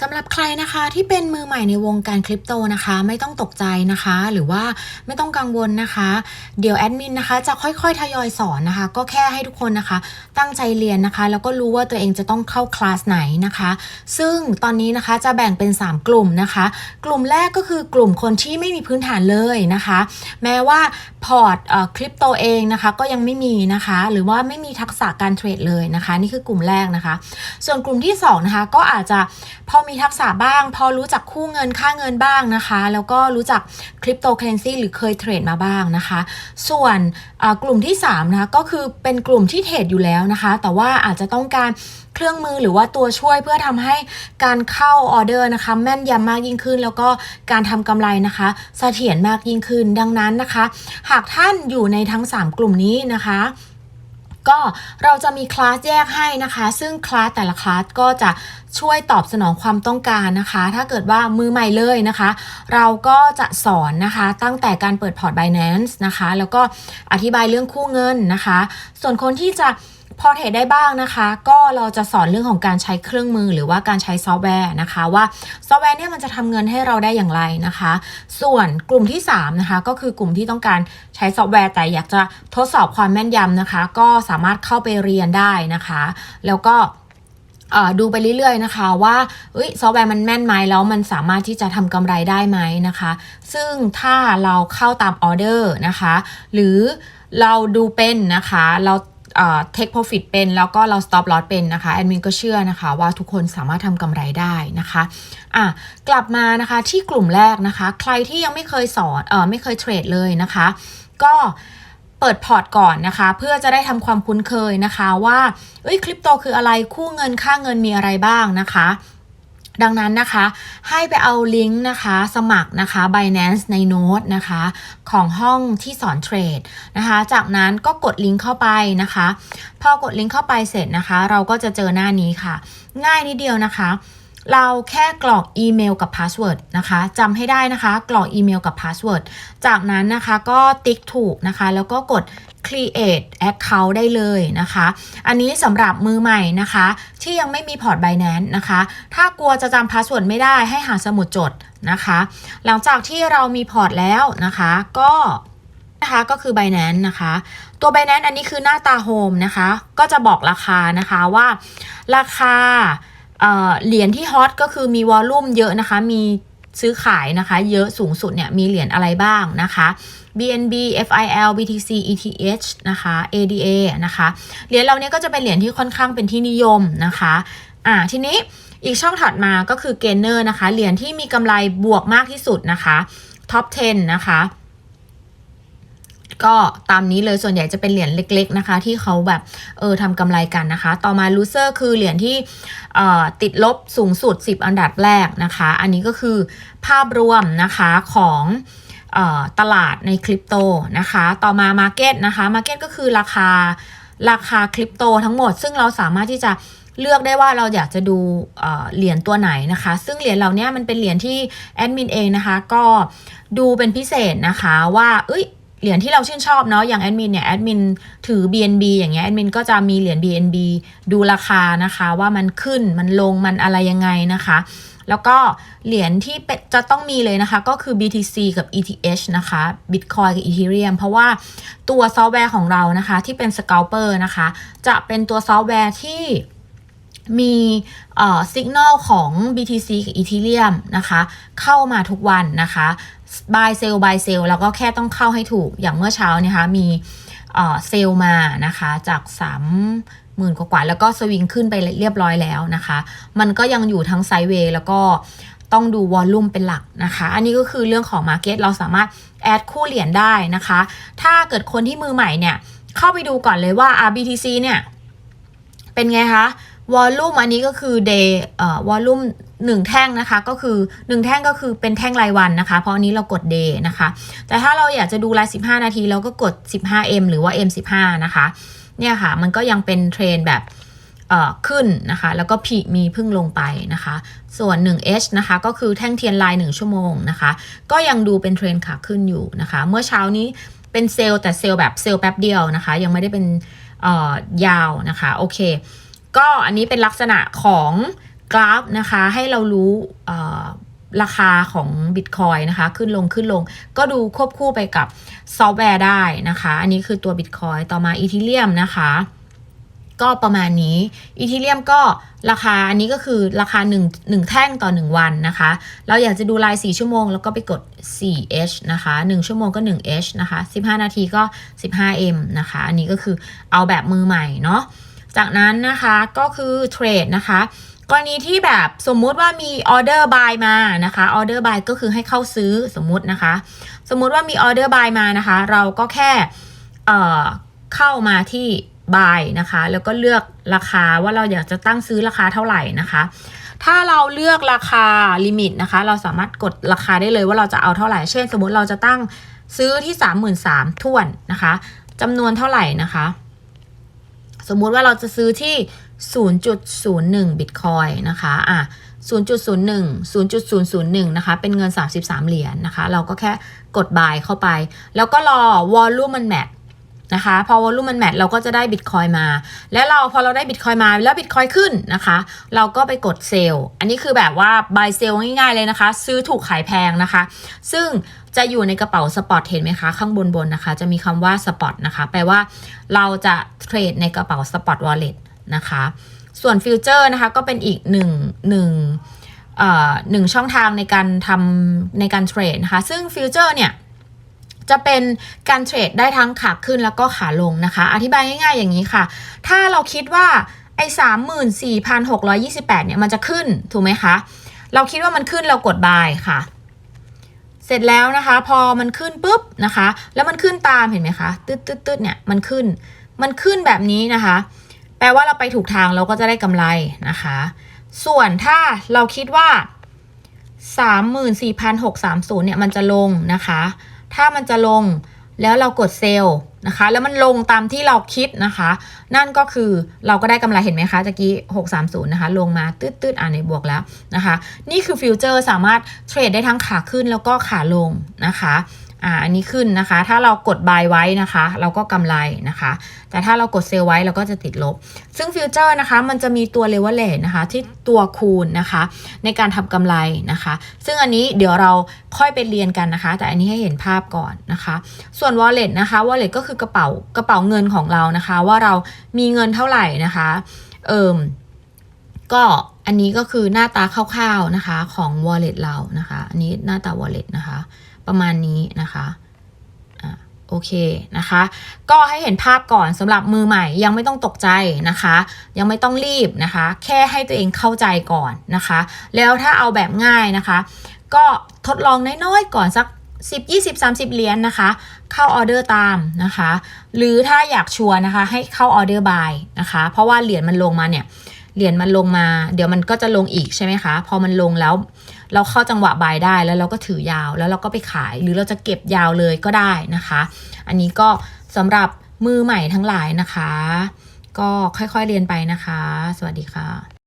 สำหรับใครนะคะที่เป็นมือใหม่ในวงการคริปโตนะคะ ไม่ต้องตกใจนะคะ หรือว่าไม่ต้องกังวลนะคะ เดี๋ยวแอดมินนะคะจะค่อยๆ ทยอยสอนนะคะ ก็แค่ให้ทุกคนนะคะ ตั้งใจเรียนนะคะ แล้วก็รู้ว่าตัวเองจะต้องเข้าคลาสไหนนะคะ ซึ่งตอนนี้นะคะจะแบ่งเป็น 3 กลุ่มนะคะ กลุ่มแรกก็คือกลุ่มคนที่ไม่มีพื้นฐานเลยนะคะ แม้ว่าพอร์ตคริปโตเองนะคะก็ยังไม่มีนะคะ หรือว่าไม่มีทักษะการเทรดเลยนะคะ นี่คือกลุ่มแรกนะคะ ส่วนกลุ่มที่สองนะคะก็อาจจะพอมีทักษะบ้าง พอรู้จักคู่เงินค่าเงินบ้างนะคะ แล้วก็รู้จักคริปโตเคอเรนซีหรือเคยเทรดมาบ้างนะคะ ส่วนกลุ่มที่3นะคะก็คือเป็นกลุ่มที่เทรดอยู่แล้วนะคะ แต่ว่าอาจจะต้องการเครื่องมือหรือว่าตัวช่วยเพื่อทำให้การเข้าออเดอร์นะคะ แม่นยำมากยิ่งขึ้น แล้วก็การทำกำไรนะคะเสถียรมากยิ่งขึ้นดังนั้นนะคะ หากท่านอยู่ในทั้ง 3 กลุ่มนี้นะคะ ก็เราจะมีคลาสแยกให้นะคะ ซึ่งคลาสแต่ละคลาสก็จะช่วยตอบสนองความต้องการนะคะ ถ้าเกิดว่ามือใหม่เลยนะคะ เราก็จะสอนนะคะตั้งแต่การเปิดพอร์ต Binance นะคะ แล้วก็อธิบายเรื่องคู่เงินนะคะ ส่วนคนที่จะ พอเทรดได้บ้างนะคะ ก็เราจะสอนเรื่องของการใช้เครื่องมือหรือว่าการใช้ซอฟต์แวร์นะคะ ว่าซอฟต์แวร์เนี่ยมันจะทำเงินให้เราได้อย่างไรนะคะ ส่วนกลุ่มที่3นะคะก็คือกลุ่มที่ต้องการใช้ซอฟต์แวร์แต่อยากจะทดสอบความแม่นยำนะคะ ก็สามารถเข้าไปเรียนได้นะคะ แล้วก็ดูไปเรื่อยๆนะคะว่าเอ้ซอฟต์แวร์มันแม่นไหมแล้วมันสามารถที่จะทำกำไรได้ไหมนะคะ ซึ่งถ้าเราเข้าตามออเดอร์นะคะ หรือเราดูเป็นนะคะ เรา เอ่อ take profit เป็นแล้วก็เราสต็อปลอสเป็นนะคะแอดมินก็เชื่อนะคะว่าทุกคนสามารถทำกำไรได้นะคะอะกลับมานะคะที่กลุ่มแรกนะคะ ใครที่ยังไม่เคยสอนเออไม่เคยเทรดเลยนะคะ ก็เปิดพอร์ตก่อนนะคะ เพื่อจะได้ทำความคุ้นเคยนะคะว่าเอ้ยคริปโตคืออะไรคู่เงินค่าเงินมีอะไรบ้างนะคะ ดังนั้นนะคะ ให้ไปเอาลิงก์นะคะ สมัครนะคะ Binance ในโน้ตนะคะ ของห้องที่สอนเทรดนะคะ จากนั้นก็กดลิงก์เข้าไปนะคะ พอกดลิงก์เข้าไปเสร็จนะคะ เราก็จะเจอหน้านี้ค่ะ ง่ายนิดเดียวนะคะ เราแค่กรอกอีเมลกับพาสเวิร์ดนะคะจำให้ได้นะคะ กรอกอีเมลกับพาสเวิร์ดจากนั้นนะคะก็ติ๊กถูกนะคะ แล้วก็กด create account ได้เลยนะคะ อันนี้สำหรับมือใหม่นะคะ ที่ยังไม่มีพอร์ต Binance นะคะ ถ้ากลัวจะจำพาสเวิร์ดไม่ได้ให้หาสมุดจดนะคะ หลังจากที่เรามีพอร์ตแล้วนะคะ ก็นะคะก็คือ Binance นะคะ ตัว Binance อันนี้คือหน้าตาโฮมนะคะ ก็จะบอกราคานะคะว่าราคาเอ่อเหรียญที่ฮอตก็คือมีวอลลุ่มเยอะนะคะ มีซื้อขายนะคะ เยอะสูงสุดเนี่ยมีเหรียญอะไรบ้างนะคะ BNB FIL BTC ETH นะคะ ADA นะคะเหรียญเราเนี่ยก็จะเป็นเหรียญที่ค่อนข้างเป็นที่นิยมนะคะอ่าทีนี้อีกช่องถัดมาก็คือ Gainer นะคะ เหรียญที่มีกำไรบวกมากที่สุดนะคะ Top 10 นะคะก็ตามนี้เลยส่วนใหญ่จะเป็นเหรียญเล็ก ๆนะคะ ที่เขาแบบเออทำกำไรกันนะคะ ต่อมา loser คือเหรียญที่ติดลบสูงสุด 10 อันดับแรกนะคะ อันนี้ก็คือภาพรวมนะคะของ ตลาดในคริปโตนะคะ ต่อมา Market นะคะ Market ก็คือราคาราคาคริปโตทั้งหมด ซึ่งเราสามารถที่จะเลือกได้ว่าเราอยากจะดูเอ่อเหรียญตัวไหนนะคะ ซึ่งเหรียญเหล่านี้มันเป็นเหรียญที่แอดมินเองนะคะ ก็ดูเป็นพิเศษนะคะว่า เอ้ย เหรียญที่เราชื่นชอบเนาะอย่างแอดมินเนี่ยแอดมินถือ BNB อย่างเงี้ยแอดมินก็จะมีเหรียญ BNB ดูราคานะคะ ว่ามันขึ้นมันลงมันอะไรยังไงนะคะ แล้วก็เหรียญที่เป็นจะต้องมีเลยนะคะ ก็คือ BTC กับ ETH นะคะ Bitcoin กับ Ethereum เพราะว่าตัวซอฟต์แวร์ของเรานะคะ ที่เป็น Scalper นะคะ จะเป็นตัวซอฟต์แวร์ที่ มีสัญญาณของ BTC กับ Ethereum นะคะ เข้ามาทุกวันนะคะ buy sell buy sell แล้วก็แค่ต้องเข้าให้ถูกอย่างเมื่อเช้านะคะ มีเซลมานะคะจาก3หมื่นกว่าแล้วก็สวิงขึ้นไปเรียบร้อยแล้วนะคะ มันก็ยังอยู่ทั้งไซด์เวย์แล้วก็ต้องดูวอลลุ่มเป็นหลักนะคะ อันนี้ก็คือเรื่องของ Market เราสามารถแอดคู่เหรียญได้นะคะ ถ้าเกิดคนที่มือใหม่เนี่ย เข้าไปดูก่อนเลยว่า RBTC เนี่ย เป็นไงคะ วอลลุ่มอันนี้ก็คือ day เอ่อวอลลุ่มหนึ่งแท่งนะคะก็คือ 1 แท่งก็คือเป็นแท่งรายวันนะคะ เพราะอันนี้เรากด day นะคะ แต่ถ้าเราอยากจะดูราย 15 นาที เราก็กด 15m หรือว่า m15 นะคะเนี่ยค่ะ มันก็ยังเป็นเทรนแบบขึ้นนะคะ แล้วก็พีมีพึ่งลงไปนะคะ ส่วน 1h นะคะ ก็คือแท่งเทียนลาย 1 ชั่วโมงนะคะ ก็ยังดูเป็นเทรนขาขึ้นอยู่นะคะ เมื่อเช้านี้เป็นเซลล์แต่เซลล์แบบเซลล์แป๊บเดียวนะคะ ยังไม่ได้เป็นยาวนะคะ โอเค ก็อันนี้เป็นลักษณะของกราฟนะคะ ให้เรารู้ราคาของ Bitcoin นะคะ ขึ้นลงขึ้นลง ก็ดูควบคู่ไปกับซอฟต์แวร์ได้นะคะ อันนี้คือตัว Bitcoin ต่อมา Ethereum นะคะ ก็ประมาณนี้อีทีเรียมก็ราคาอันนี้ก็คือราคา1 1แท่งต่อ 1 วันนะคะ เราอยากจะดูราย 4 ชั่วโมง แล้วก็ไปกด 4h นะคะ 1 ชั่วโมงก็ 1h นะคะ 15 นาทีก็ 15m นะคะ อันนี้ก็คือเอาแบบมือใหม่เนาะ จากนั้นนะคะก็คือเทรดนะคะกรณีที่แบบสมมุติว่ามีออเดอร์บายมานะคะออเดอร์บายก็คือให้เข้าซื้อสมมุตินะคะ สมมุติว่ามีออเดอร์บายมานะคะ เราก็แค่เอ่อเข้ามาที่ buy นะคะ แล้วก็เลือกราคาว่าเราอยากจะตั้งซื้อราคาเท่าไหร่นะคะ ถ้าเราเลือกราคาลิมิตนะคะ เราสามารถกดราคาได้เลยว่าเราจะเอาเท่าไหร่ เช่น สมมติเราจะตั้งซื้อที่ 33,000ท้วนนะคะจำนวนเท่าไหร่นะคะ สมมุติว่าเราจะซื้อที่ 0.01 Bitcoin นะคะอะ0.01 0.001 นะคะ เป็นเงิน 33 เหรียญนะคะ เราก็แค่กด buy เข้าไป แล้วก็รอ volume มัน match นะคะ พอ volume มัน match เราก็จะได้ Bitcoin มา แล้วเราพอเราได้ Bitcoin มาแล้ว Bitcoin ขึ้นนะคะ เราก็ไปกดเซลล์ อันนี้คือแบบว่า buy sell ง่ายๆเลยนะคะ ซื้อถูกขายแพงนะคะ ซึ่ง จะอยู่ในกระเป๋าสปอร์ตเห็นไหมคะ ข้างบนบนนะคะ จะมีคำว่าสปอร์ตนะคะ แปลว่าเราจะเทรดในกระเป๋าสปอร์ตวอลเล็ตนะคะ ส่วนฟิวเจอร์นะคะ ก็เป็นอีกหนึ่งหนึ่งเอ่อหนึ่งช่องทางในการทำในการเทรดนะคะ ซึ่งฟิวเจอร์เนี่ยจะเป็นการเทรดได้ทั้งขาขึ้นแล้วก็ขาลงนะคะ อธิบายง่ายๆอย่างนี้ค่ะ ถ้าเราคิดว่าไอ้สามหมื่นสี่พันหกร้อยี่สิบแปดเนี่ยมันจะขึ้นถูกไหมคะ เราคิดว่ามันขึ้นเรากด buy ค่ะ เสร็จแล้วนะคะ พอมันขึ้นปุ๊บนะคะ แล้วมันขึ้นตามเห็นไหมคะตืดตืดตึ๊ดเนี่ยมันขึ้น มันขึ้นแบบนี้นะคะ แปลว่าเราไปถูกทางเราก็จะได้กำไรนะคะ ส่วนถ้าเราคิดว่า34,630เนี่ยมันจะลงนะคะ ถ้ามันจะลงแล้วเรากดเซลล์ นะคะ แล้วมันลงตามที่เราคิดนะคะ นั่นก็คือเราก็ได้กำไรเห็นไหมคะตะกี้ 630 นะคะ ลงมาตืดตืดๆอ่านในบวกแล้วนะคะ นี่คือฟิวเจอร์สามารถเทรดได้ทั้งขาขึ้นแล้วก็ขาลงนะคะ อ่าอันนี้ขึ้นนะคะ ถ้าเรากด buy ไว้นะคะ เราก็กำไรนะคะ แต่ถ้าเรากดเซลไว้เราก็จะติดลบ ซึ่งฟิวเจอร์นะคะ มันจะมีตัวเลเวลเลทนะคะ ที่ตัวคูณนะคะ ในการทำกำไรนะคะ ซึ่งอันนี้เดี๋ยวเราค่อยไปเรียนกันนะคะ แต่อันนี้ให้เห็นภาพก่อนนะคะ ส่วน wallet นะคะ wallet ก็คือกระเป๋ากระเป๋าเงินของเรานะคะ ว่าเรามีเงินเท่าไหร่นะคะเอิมก็อันนี้ก็คือหน้าตาคร่าวๆนะคะของ wallet เรานะคะ อันนี้หน้าตา wallet นะคะ ประมาณนี้นะคะอะโอเคนะคะ ก็ให้เห็นภาพก่อนสำหรับมือใหม่ยังไม่ต้องตกใจนะคะ ยังไม่ต้องรีบนะคะ แค่ให้ตัวเองเข้าใจก่อนนะคะ แล้วถ้าเอาแบบง่ายนะคะ ก็ทดลองน้อยๆก่อนสัก 10 20 30 เหรียญนะคะ เข้าออเดอร์ตามนะคะ หรือถ้าอยากชัวร์นะคะ ให้เข้าออเดอร์บายนะคะ เพราะว่าเหรียญมันลงมาเนี่ยเหรียญมันลงมา เดี๋ยวมันก็จะลงอีกใช่ไหมคะ พอมันลงแล้ว เราเข้าจังหวะบายได้แล้วเราก็ถือยาวแล้วเราก็ไปขายหรือเราจะเก็บยาวเลยก็ได้นะคะ อันนี้ก็สำหรับมือใหม่ทั้งหลายนะคะ ก็ค่อยๆเรียนไปนะคะ สวัสดีค่ะ